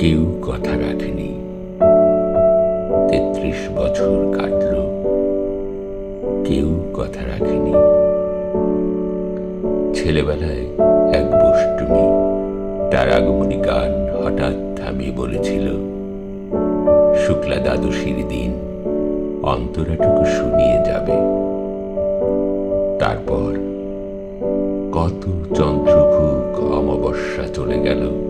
কেউ কথা রাখেনি তেত্রিশ বছর কাটল। কেউ কথা রাখেনি ছেলেবেলায় এক বষ্টমী, তার আগমনী গান হঠাৎ থামিয়ে বলেছিল, শুক্লা দ্বাদশীর দিন অন্তরাটুকু শুনিয়ে যাবে। তারপর কত চন্দ্রভুক অমাবস্যা চলে গেল।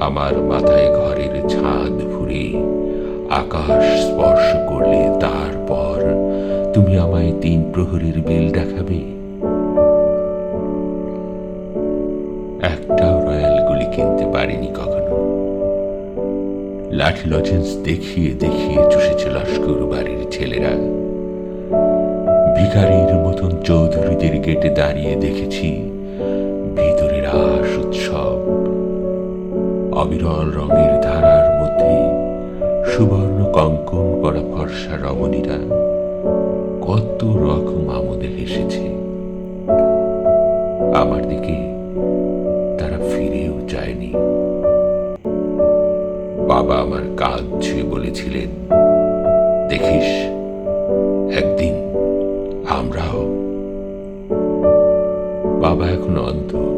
আমার মাথায় ঘরের ছাদ ফুরে আকাশ স্পর্শ করলে তারপর তুমি আমায় তিন প্রহরের বেল দেখাবে। একটাও রয়্যাল গুলি কিনতে পারিনি কখনো। লাঠি লজেন্স দেখিয়ে দেখিয়ে চুষেছে লস্কর বাড়ির ছেলেরা। ভিখারির মতন চৌধুরীদের গেটে দাঁড়িয়ে দেখেছি অবিরল রঙের ধারার মধ্যে সুবর্ণ কঙ্কন করা ফর্সা রমণীরা কত রকম আমোদে হেসেছে। আমার দিকে তারা ফিরেও যায়নি। বাবা আমার কাঁধ ছুঁয়ে বলেছিলেন, দেখিস, একদিন আমরাও বাবা এখন অন্ধ।